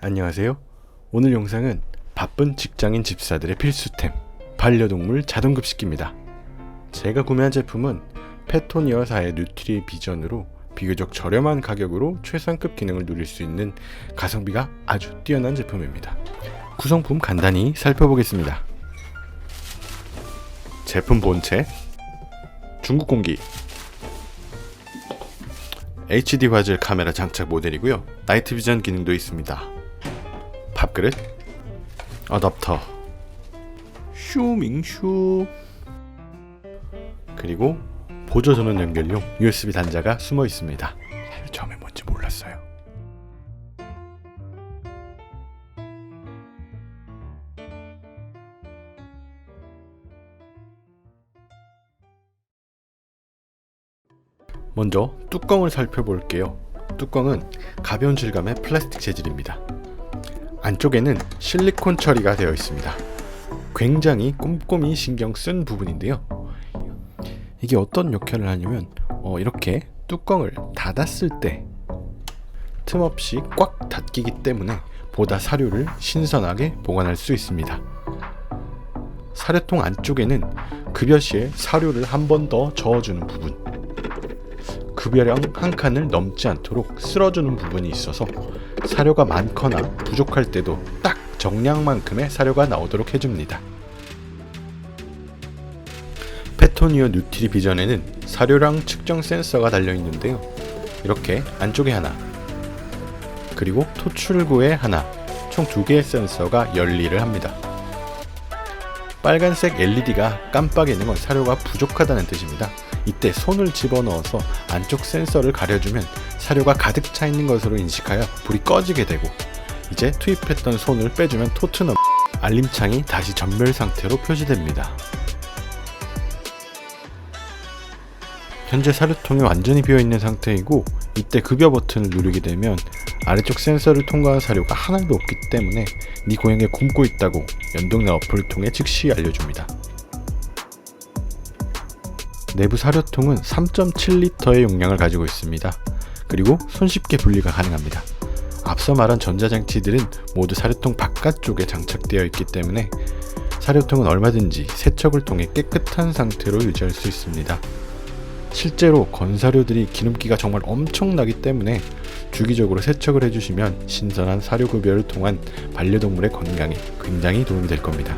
안녕하세요. 오늘 영상은 바쁜 직장인 집사들의 필수템 반려동물 자동급식기입니다. 제가 구매한 제품은 페토니어사의 뉴트리 비전으로 비교적 저렴한 가격으로 최상급 기능을 누릴 수 있는 가성비가 아주 뛰어난 제품입니다. 구성품 간단히 살펴보겠습니다. 제품 본체 중국 공기 HD 화질 카메라 장착 모델이고요. 나이트 비전 기능도 있습니다. 밥그릇, 어댑터, 슈밍슈, 그리고 보조 전원 연결용 USB 단자가 숨어 있습니다. 처음에 뭔지 몰랐어요. 먼저 뚜껑을 살펴볼게요. 뚜껑은 가벼운 질감의 플라스틱 재질입니다. 안쪽에는 실리콘 처리가 되어 있습니다. 굉장히 꼼꼼히 신경 쓴 부분인데요. 이게 어떤 역할을 하냐면 어, 이렇게 뚜껑을 닫았을 때 틈없이 꽉 닫히기 때문에 보다 사료를 신선하게 보관할 수 있습니다. 사료통 안쪽에는 급여 시에 사료를 한 번 더 저어주는 부분 급여량 한 칸을 넘지 않도록 쓸어주는 부분이 있어서 사료가 많거나 부족할 때도 딱 정량만큼의 사료가 나오도록 해줍니다. 페토니어 뉴트리 비전에는 사료량 측정 센서가 달려 있는데요. 이렇게 안쪽에 하나, 그리고 토출구에 하나, 총 두 개의 센서가 열일을 합니다. 빨간색 LED가 깜빡이는 건 사료가 부족하다는 뜻입니다. 이때 손을 집어넣어서 안쪽 센서를 가려주면 사료가 가득 차 있는 것으로 인식하여 불이 꺼지게 되고 이제 투입했던 손을 빼주면 토트넘 알림창이 다시 전멸 상태로 표시됩니다. 현재 사료통이 완전히 비어있는 상태이고 이때 급여 버튼을 누르게 되면 아래쪽 센서를 통과한 사료가 하나도 없기 때문에 네 고양이 굶고 있다고 연동된 어플을 통해 즉시 알려줍니다. 내부 사료통은 3.7리터의 용량을 가지고 있습니다. 그리고 손쉽게 분리가 가능합니다. 앞서 말한 전자장치들은 모두 사료통 바깥쪽에 장착되어 있기 때문에 사료통은 얼마든지 세척을 통해 깨끗한 상태로 유지할 수 있습니다. 실제로 건사료들이 기름기가 정말 엄청나기 때문에 주기적으로 세척을 해주시면 신선한 사료 급여를 통한 반려동물의 건강에 굉장히 도움이 될 겁니다.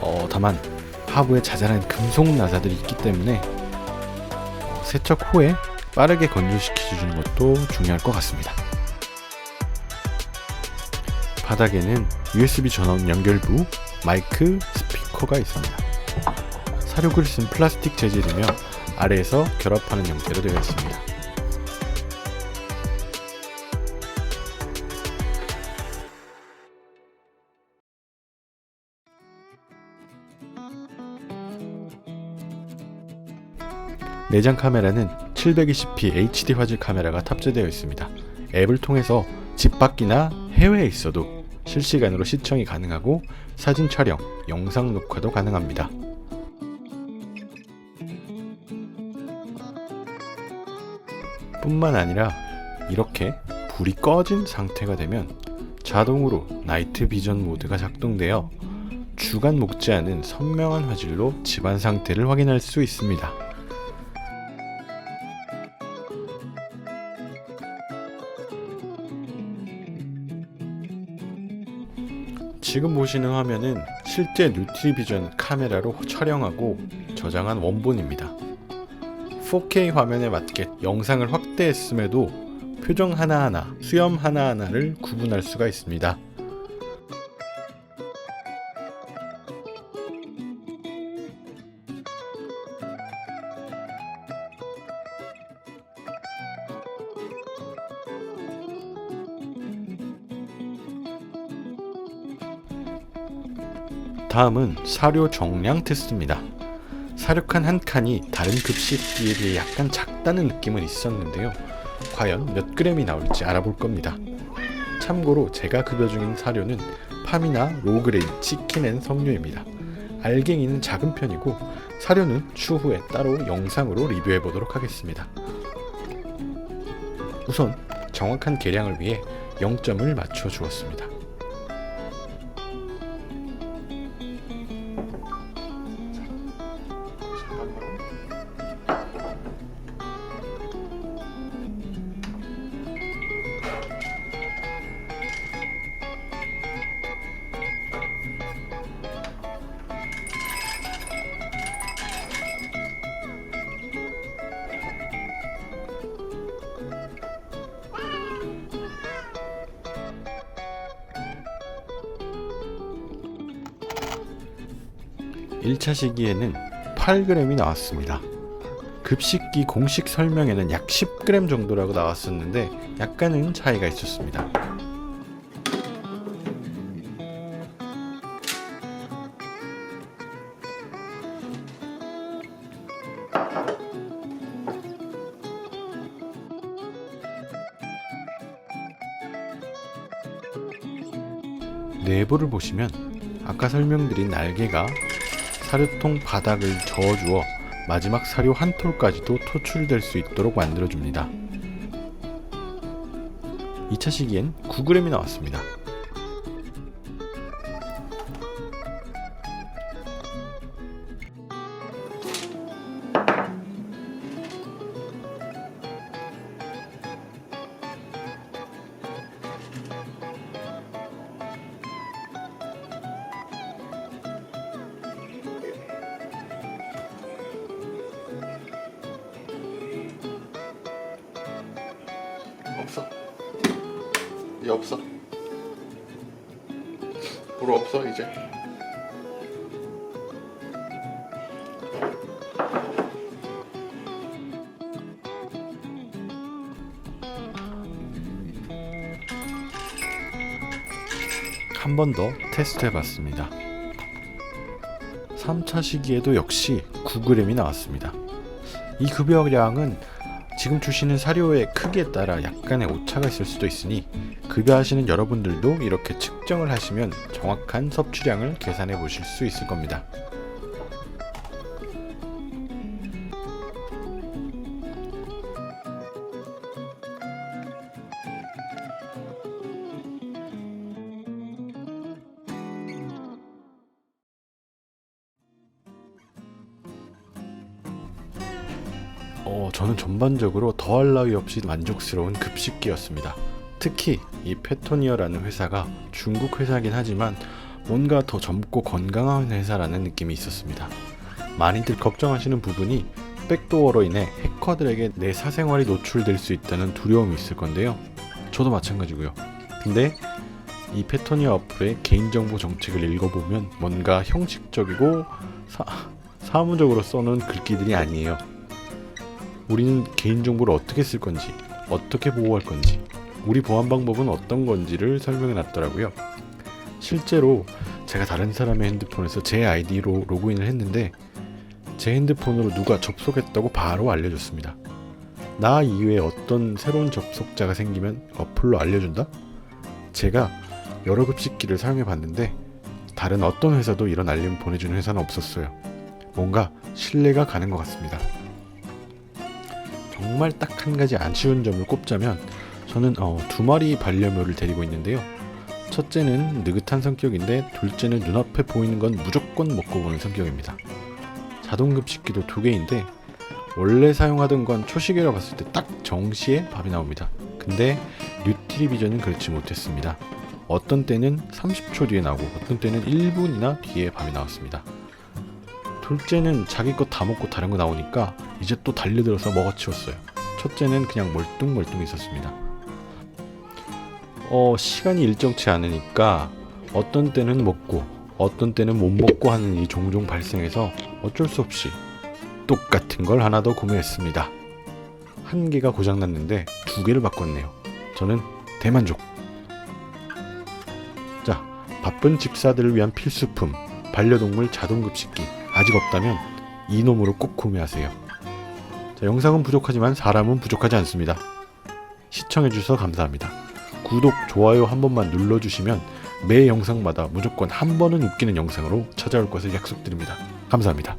어, 다만 하부에 자잘한 금속 나사들이 있기 때문에 어, 세척 후에 빠르게 건조시켜 주는 것도 중요할 것 같습니다. 바닥에는 USB 전원 연결부, 마이크, 스피커가 있습니다. 사료 그릇은 플라스틱 재질이며 아래에서 결합하는 형태로 되어 있습니다. 내장 카메라는 720p HD 화질 카메라가 탑재되어 있습니다. 앱을 통해서 집 밖이나 해외에 있어도 실시간으로 시청이 가능하고 사진 촬영, 영상 녹화도 가능합니다. 뿐만 아니라 이렇게 불이 꺼진 상태가 되면 자동으로 나이트 비전 모드가 작동되어 주간 목지 않은 선명한 화질로 집안 상태를 확인할 수 있습니다. 지금 보시는 화면은 실제 뉴트리비전 카메라로 촬영하고 저장한 원본입니다. 4K 화면에 맞게 영상을 확대했음에도 표정 하나하나, 수염 하나하나를 구분할 수가 있습니다. 다음은 사료 정량 테스트입니다. 사료칸 한 칸이 다른 급식기에 비해 약간 작다는 느낌은 있었는데요. 과연 몇 그램이 나올지 알아볼 겁니다. 참고로 제가 급여 중인 사료는 팜이나 로그레이, 치킨 앤 석류입니다. 알갱이는 작은 편이고 사료는 추후에 따로 영상으로 리뷰해 보도록 하겠습니다. 우선 정확한 계량을 위해 0점을 맞춰 주었습니다. 일차 시기에는 8g이 나왔습니다. 급식기 공식 설명에는 약 10g 정도라고 나왔었는데 약간은 차이가 있었습니다. 내부를 보시면 아까 설명드린 날개가 사료통 바닥을 저어주어 마지막 사료 한 톨까지도 토출될 수 있도록 만들어줍니다. 2차 시기엔 9g이 나왔습니다. 없어. 얘 없어. 물 없어 이제. 한 번 더 테스트해 봤습니다. 3차 시기에도 역시 9g이 나왔습니다. 이 급여량은 지금 주시는 사료의 크기에 따라 약간의 오차가 있을 수도 있으니 급여하시는 여러분들도 이렇게 측정을 하시면 정확한 섭취량을 계산해 보실 수 있을 겁니다. 어, 저는 전반적으로 더할 나위 없이 만족스러운 급식기였습니다. 특히 이 페토니어라는 회사가 중국 회사긴 하지만 뭔가 더 젊고 건강한 회사라는 느낌이 있었습니다. 많이들 걱정하시는 부분이 백도어로 인해 해커들에게 내 사생활이 노출될 수 있다는 두려움이 있을 건데요. 저도 마찬가지고요. 근데 이 페토니어 어플의 개인정보 정책을 읽어보면 뭔가 형식적이고 사, 사무적으로 써놓은 글귀들이 아니에요. 우리는 개인정보를 어떻게 쓸 건지, 어떻게 보호할 건지, 우리 보안 방법은 어떤 건지를 설명해 놨더라고요. 실제로 제가 다른 사람의 핸드폰에서 제 아이디로 로그인을 했는데 제 핸드폰으로 누가 접속했다고 바로 알려줬습니다. 나 이외에 어떤 새로운 접속자가 생기면 어플로 알려준다? 제가 여러 급식기를 사용해 봤는데 다른 어떤 회사도 이런 알림 보내주는 회사는 없었어요. 뭔가 신뢰가 가는 것 같습니다. 정말 딱 한 가지 아쉬운 점을 꼽자면 저는 어, 두 마리 반려묘를 데리고 있는데요. 첫째는 느긋한 성격인데 둘째는 눈앞에 보이는 건 무조건 먹고 보는 성격입니다. 자동급식기도 두 개인데 원래 사용하던 건 초시계로 봤을 때 딱 정시에 밥이 나옵니다. 근데 뉴트리비전은 그렇지 못했습니다. 어떤 때는 30초 뒤에 나오고 어떤 때는 1분이나 뒤에 밥이 나왔습니다. 둘째는 자기 것 다 먹고 다른 거 나오니까 이제 또 달려들어서 먹어치웠어요. 첫째는 그냥 멀뚱멀뚱 있었습니다. 어, 시간이 일정치 않으니까 어떤 때는 먹고 어떤 때는 못 먹고 하는 일이 종종 발생해서 어쩔 수 없이 똑같은 걸 하나 더 구매했습니다. 한 개가 고장났는데 두 개를 바꿨네요. 저는 대만족. 자, 바쁜 집사들을 위한 필수품 반려동물 자동급식기 아직 없다면 이놈으로 꼭 구매하세요. 자, 영상은 부족하지만 사람은 부족하지 않습니다. 시청해주셔서 감사합니다. 구독, 좋아요 한 번만 눌러주시면 매 영상마다 무조건 한 번은 웃기는 영상으로 찾아올 것을 약속드립니다. 감사합니다.